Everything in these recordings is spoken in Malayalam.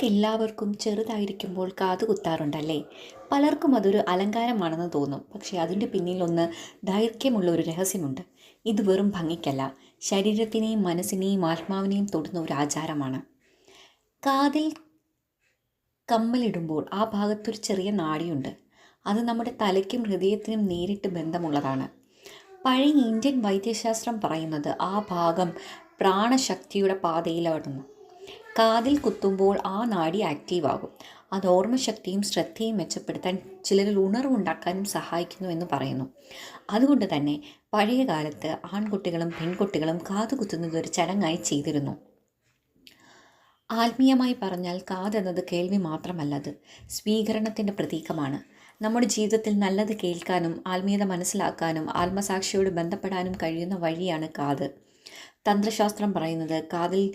നമുക്കെല്ലാവർക്കും ചെറുതായിരിക്കുമ്പോൾ കാതുകുത്താറുണ്ടല്ലേ പലർക്കും അതൊരു അലങ്കാരമാണെന്ന് തോന്നും. പക്ഷേ അതിന്റെ പിന്നിലൊന്ന് ദൈർഘ്യമുള്ള ഒരു രഹസ്യമുണ്ട്. ഇത് വെറും ഭംഗിക്കല്ല. ശരീരത്തിനെയും മനസ്സിനെയും ആത്മാവിനെയും തൊടുന്ന ഒരു ആചാരമാണ്. കാതിൽ കമ്മലിടുമ്പോൾ ആ ഭാഗത്തൊരു ചെറിയ നാടിയുണ്ട്. അത് നമ്മുടെ തലയ്ക്കും ഹൃദയത്തിനും നേരിട്ട് ബന്ധമുള്ളതാണ്. പഴയ ഇന്ത്യൻ വൈദ്യശാസ്ത്രം പറയുന്നത് ആ ഭാഗം പ്രാണശക്തിയുടെ പാതയിലാണെന്ന് കാതിൽ കുത്തുമ്പോൾ ആ നാഡി ആക്റ്റീവാകും അത് ഓർമ്മശക്തിയും ശ്രദ്ധയും മെച്ചപ്പെടുത്താൻ ചിലരിൽ ഉണർവുണ്ടാക്കാനും സഹായിക്കുന്നു എന്ന് പറയുന്നു. അതുകൊണ്ട് തന്നെ പഴയ കാലത്ത് ആൺകുട്ടികളും പെൺകുട്ടികളും കാത് കുത്തുന്നത് ഒരു ചടങ്ങായി ചെയ്തിരുന്നു. ആത്മീയമായി പറഞ്ഞാൽ കാതെന്നത് കേൾവി മാത്രമല്ല അത് സ്വീകരണത്തിന്റെ പ്രതീകമാണ്. നമ്മുടെ ജീവിതത്തിൽ നല്ലത് കേൾക്കാനും ആത്മീയത മനസ്സിലാക്കാനും ആത്മസാക്ഷിയോട് ബന്ധപ്പെടാനും കഴിയുന്ന വഴിയാണ് കാത്. തന്ത്രശാസ്ത്രം പറയുന്നത് കാതിൽ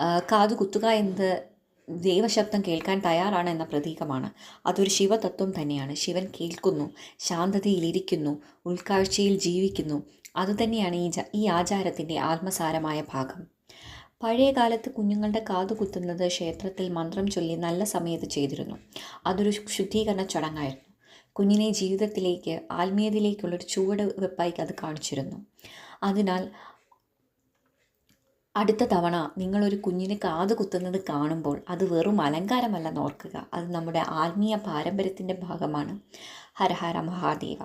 ആ, കാത് കുത്തുക എന്നത് ദൈവശബ്ദം കേൾക്കാൻ തയ്യാറാണ് എന്ന പ്രതീകമാണ്. അതൊരു ശിവതത്വം തന്നെയാണ്. ശിവൻ കേൾക്കുന്നു ശാന്തതയിലിരിക്കുന്നു ഉൾക്കാഴ്ചയിൽ ജീവിക്കുന്നു. അതുതന്നെയാണ് ഈ ഈ ആചാരത്തിന്റെ ആത്മസാരമായ ഭാഗം. പഴയ കാലത്ത് കുഞ്ഞുങ്ങളുടെ കാതു കുത്തുന്നത് ക്ഷേത്രത്തിൽ മന്ത്രം ചൊല്ലി നല്ല സമയത്ത് ചെയ്തിരുന്നു. അതൊരു ശുദ്ധീകരണ ചടങ്ങായിരുന്നു. കുഞ്ഞിനെ ജീവിതത്തിലേക്ക് ആത്മീയതയിലേക്കുള്ളൊരു ചുവട് വെപ്പായി അത് കാണിച്ചിരുന്നു. അതിനാൽ അടുത്ത തവണ നിങ്ങളൊരു കുഞ്ഞിന് കാത് കുത്തുന്നത് കാണുമ്പോൾ അത് വെറും അലങ്കാരമല്ലെന്ന് ഓർക്കുക. അത് നമ്മുടെ ആത്മീയ പാരമ്പര്യത്തിന്റെ ഭാഗമാണ്. ഹരഹര മഹാദേവ.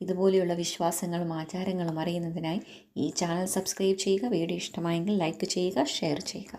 ഇതുപോലെയുള്ള വിശ്വാസങ്ങളും ആചാരങ്ങളും അറിയുന്നതിനായി ഈ ചാനൽ സബ്സ്ക്രൈബ് ചെയ്യുക വീഡിയോ ഇഷ്ടമായെങ്കിൽ ലൈക്ക് ചെയ്യുക ഷെയർ ചെയ്യുക.